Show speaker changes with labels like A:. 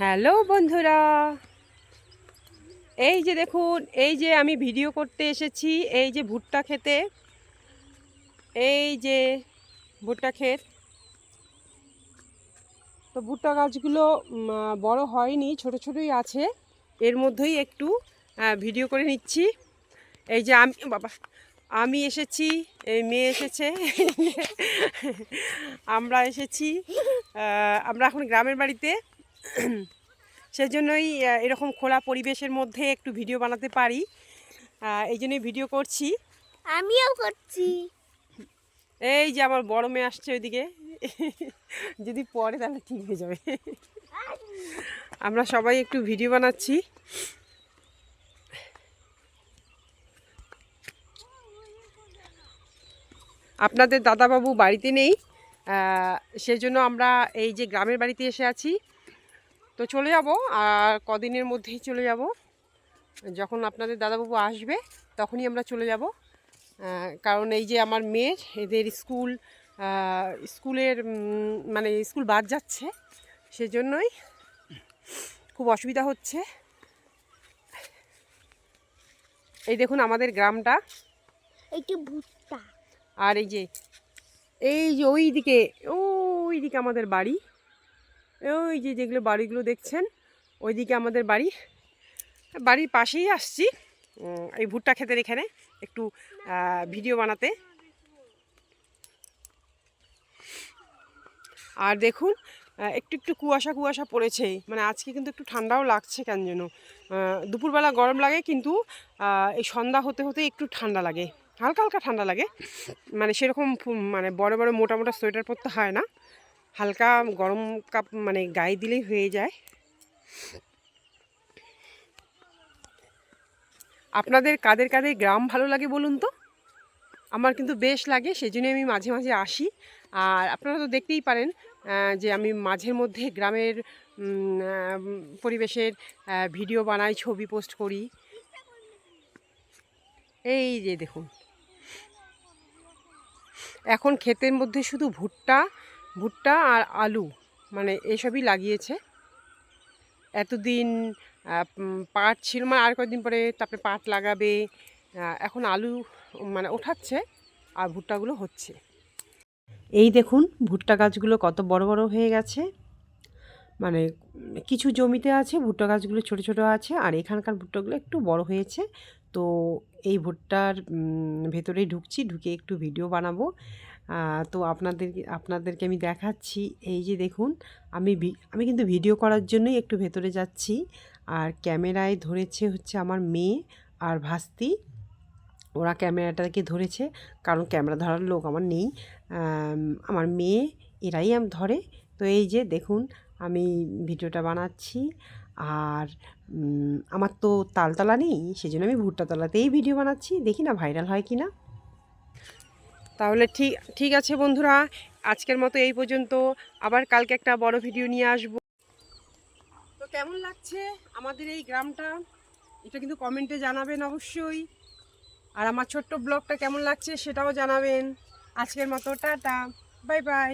A: Hello বন্ধুরা। এই যে দেখুন, এই যে আমি ভিডিও করতে এসেছি, এই যে ভুট্টা খেতে, এই যে ভুট্টা ক্ষেত। তো ভুট্টা গাছগুলো বড় হয়নি, ছোট ছোটই আছে। এর মধ্যেই একটু ভিডিও করে নিচ্ছি। এই যে আমি, বাবা, আমি এসেছি, এই মেয়ে এসেছে। আমরা এসেছি আমরা এখন গ্রামের বাড়িতে। সেজন্যই এরকম খোলা পরিবেশের মধ্যে একটু ভিডিও বানাতে পারি। এই জন্যই ভিডিও করছি।
B: আমিও করছি।
A: এই যে আমার বড় মেয়ে আসছে ওইদিকে। যদি পরে তাহলে ঠিক হয়ে যাবে। আমরা সবাই একটু ভিডিও বানাচ্ছি। আপনাদের দাদাবাবু বাড়িতে নেই। সেজন্য আমরা এই যে গ্রামের বাড়িতে এসে আছি। তো চলে যাব আর কদিনের মধ্যেই চলে যাব। যখন আপনাদের দাদাবাবু আসবে তখনই আমরা চলে যাব। কারণ এই যে আমার মেয়ের এদের স্কুল স্কুলের মানে স্কুল বাদ যাচ্ছে সেজন্যই খুব অসুবিধা হচ্ছে। এই দেখুন আমাদের গ্রামটা। আর এই যে এই যে ওই দিকে ওই দিকে আমাদের বাড়ি। ওই যে যেগুলো বাড়িগুলো দেখছেন, ওইদিকে আমাদের বাড়ি। বাড়ির পাশেই আসছি এই ভুট্টা ক্ষেতের এখানে একটু ভিডিও বানাতে। আর দেখুন একটু একটু কুয়াশা কুয়াশা পড়েছে মানে আজকে কিন্তু একটু ঠান্ডাও লাগছে কেন যেন। দুপুরবেলা গরম লাগে কিন্তু এই সন্ধ্যা হতে হতে একটু ঠান্ডা লাগে। হালকা হালকা ঠান্ডা লাগে। মানে সেরকম মানে বড় বড় মোটা মোটা সোয়েটার পরতে হয় না। হালকা গরম কাপ মানে গায়ে দিলেই হয়ে যায়। আপনাদের কাদের কাদের গ্রাম ভালো লাগে বলুন তো? আমার কিন্তু বেশ লাগে সেই জন্যই আমি মাঝে মাঝে আসি। আর আপনারা তো দেখতেই পারেন যে আমি মাঝের মধ্যে গ্রামের পরিবেশের ভিডিও বানাই, ছবি পোস্ট করি। এই যে দেখুন। এখন ক্ষেতের মধ্যে শুধু ভুট্টা ভুট্টা আর আলু মানে এসবই লাগিয়েছে। এতদিন পাট ছিল মানে আর কয়েকদিন পরে তারপরে পাট লাগাবে এখন আলু মানে ওঠাচ্ছে আর ভুট্টাগুলো হচ্ছে। এই দেখুন, ভুট্টা গাছগুলো কত বড় বড় হয়ে গেছে। মানে কিছু জমিতে আছে, ভুট্টা গাছগুলো ছোট ছোট আছে, আর এখানকার ভুট্টাগুলো একটু বড় হয়েছে। তো এই ভুট্টার ভেতরেই ঢুকছি, ঢুকে একটু ভিডিও বানাবো। তো আপনাদের, আপনাদেরকে আমি দেখাচ্ছি। এই যে দেখুন, আমি আমি কিন্তু ভিডিও করার জন্যই একটু ভেতরে যাচ্ছি। আর ক্যামেরায় ধরেছে হচ্ছে আমার মেয়ে আর ভাস্তি। ওরা ক্যামেরাটাকে ধরেছে, কারণ ক্যামেরা ধরার লোক আমার নেই। আমার মেয়ে, এরাই আমি, ধরে। তো এই যে দেখুন, আমি ভিডিওটা বানাচ্ছি। আর আমার তো তালতলা নেই, সেজন্য আমি ভুট্টা তলাতেই ভিডিও বানাচ্ছি, দেখি না ভাইরাল হয় কি না তাহলে ঠিক ঠিক আছে বন্ধুরা, আজকের মতো এই পর্যন্ত, আবার কালকে একটা বড় ভিডিও নিয়ে আসব। তো কেমন লাগছে আমাদের এই গ্রামটা? এটা কিন্তু কমেন্টে জানাবেন অবশ্যই। আর আমার ছোট্ট ব্লগটা কেমন লাগছে সেটাও জানাবেন। আজকের মতো, টাটা বাই বাই